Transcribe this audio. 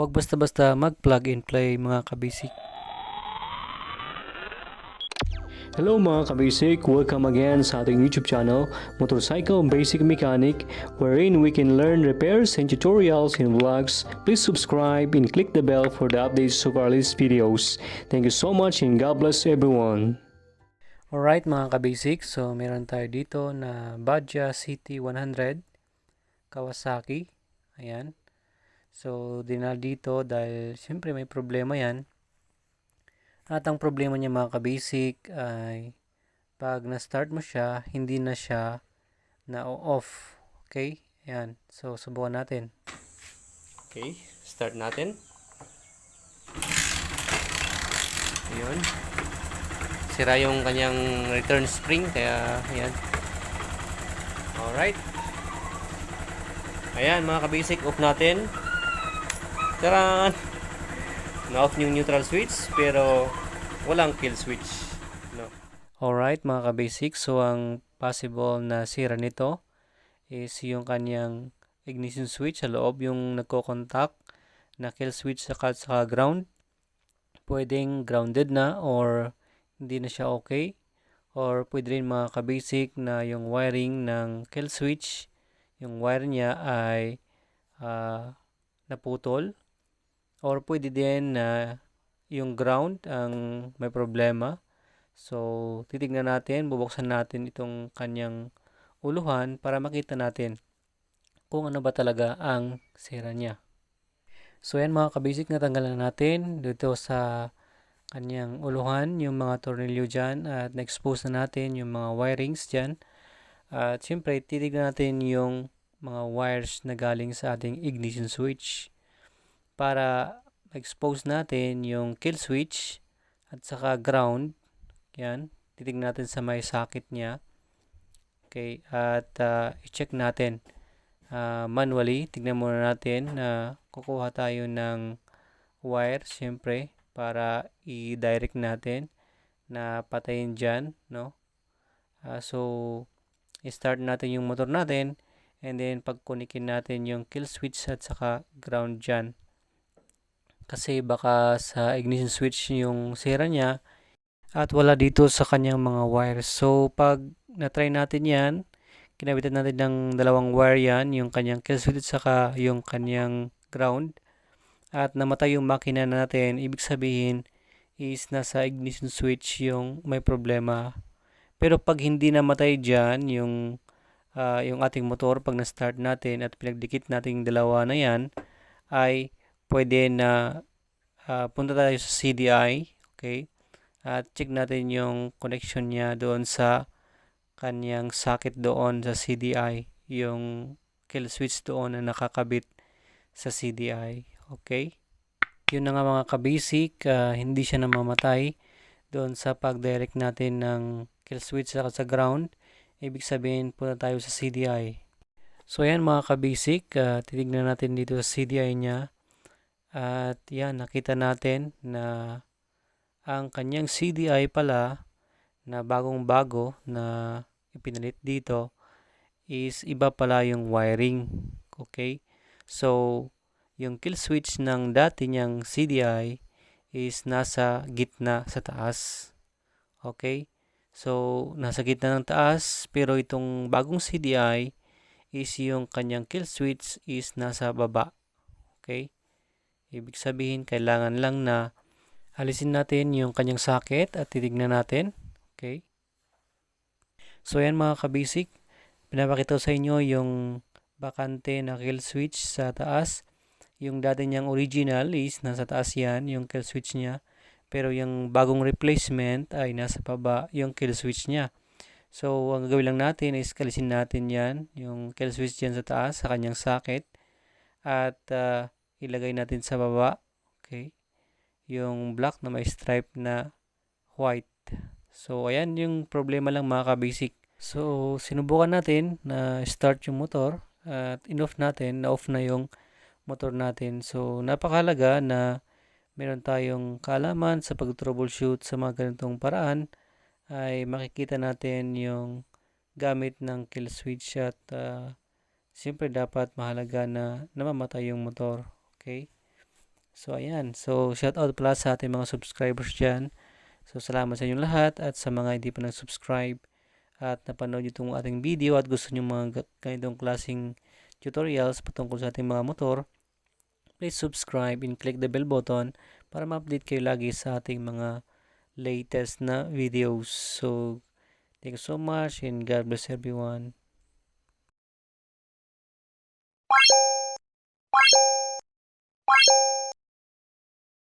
Huwag basta-basta mag-plug and play mga kabisik. Hello mga kabasic, welcome again sa ating YouTube channel, Motorcycle Basic Mechanic, wherein we can learn repairs and tutorials and vlogs. Please subscribe and click the bell for the updates of our latest videos. Thank you so much and God bless everyone. Alright mga kabisik, so meron tayo dito na Badja CT100 Kawasaki. Ayan. So dinal dito dahil siyempre may problema yan. At ang problema niya mga kabasic ay pag na-start mo siya, hindi na siya na-off. Okay? Ayan. So subukan natin. Okay, start natin. Ayun. Sira yung kanyang return spring, kaya ayan. Alright. Ayan mga kabasic, off natin. Taran! Na-off yung neutral switch, pero walang kill switch. No. Alright mga kabasic, so ang possible na sira nito is yung kanyang ignition switch sa loob, yung nagko-contact na kill switch sa sa ground. Pwedeng grounded na or hindi na siya okay. Or pwede rin mga kabasic na yung wiring ng kill switch, yung wire niya ay ah, naputol. Or pwede din na yung ground ang may problema. So, titignan natin, bubuksan natin itong kanyang uluhan para makita natin kung ano ba talaga ang sira niya. So, yan mga kabasic, natanggalan natin dito sa kanyang uluhan, yung mga tornilyo dyan at na-expose na natin yung mga wirings dyan. At siyempre, titignan natin yung mga wires na galing sa ating ignition switch para expose natin yung kill switch at saka ground. Yan. Titignan natin sa may socket niya. Okay. At uh, i-check natin uh, manually. Tignan muna natin na kukuha tayo ng wire siyempre para i-direct natin na patayin dyan. No? Uh, so, i-start natin yung motor natin and then pagkunikin natin yung kill switch at saka ground dyan kasi baka sa ignition switch yung sira niya at wala dito sa kanyang mga wires. So, pag na-try natin yan, kinabitan natin ng dalawang wire yan, yung kanyang kill switch saka yung kanyang ground at namatay yung makina natin, ibig sabihin is nasa ignition switch yung may problema. Pero pag hindi namatay dyan, yung, uh, yung ating motor, pag na-start natin at pinagdikit natin yung dalawa na yan, ay pwede na uh, punta tayo sa CDI, okay? At check natin yung connection niya doon sa kanyang socket doon sa CDI, yung kill switch doon na nakakabit sa CDI, okay? Yun na nga mga kabasic, uh, hindi siya namamatay doon sa pag-direct natin ng kill switch sa, sa ground. Ibig sabihin, punta tayo sa CDI. So, ayan mga kabasic, uh, titignan natin dito sa CDI niya at yan, nakita natin na ang kanyang CDI pala na bagong bago na ipinalit dito is iba pala yung wiring. Okay? So, yung kill switch ng dati niyang CDI is nasa gitna sa taas. Okay? So, nasa gitna ng taas pero itong bagong CDI is yung kanyang kill switch is nasa baba. Okay? Ibig sabihin, kailangan lang na alisin natin yung kanyang socket at titignan natin. Okay. So, yan mga kabasic. Pinapakita sa inyo yung bakante na kill switch sa taas. Yung dati niyang original is nasa taas yan, yung kill switch niya. Pero yung bagong replacement ay nasa baba yung kill switch niya. So, ang gagawin lang natin is kalisin natin yan, yung kill switch dyan sa taas, sa kanyang socket. At uh, ilagay natin sa baba. Okay. Yung black na may stripe na white. So, ayan yung problema lang mga ka-basic. So, sinubukan natin na start yung motor at in-off natin, na-off na yung motor natin. So, napakalaga na meron tayong kaalaman sa pag-troubleshoot sa mga ganitong paraan ay makikita natin yung gamit ng kill switch at uh, siyempre dapat mahalaga na namamatay yung motor. Okay? So, ayan. So, shout out pala sa ating mga subscribers dyan. So, salamat sa inyong lahat at sa mga hindi pa nag-subscribe at napanood nyo itong ating video at gusto nyo mga ga- ganitong klaseng tutorials patungkol sa ating mga motor, please subscribe and click the bell button para ma-update kayo lagi sa ating mga latest na videos. So, thank you so much and God bless everyone.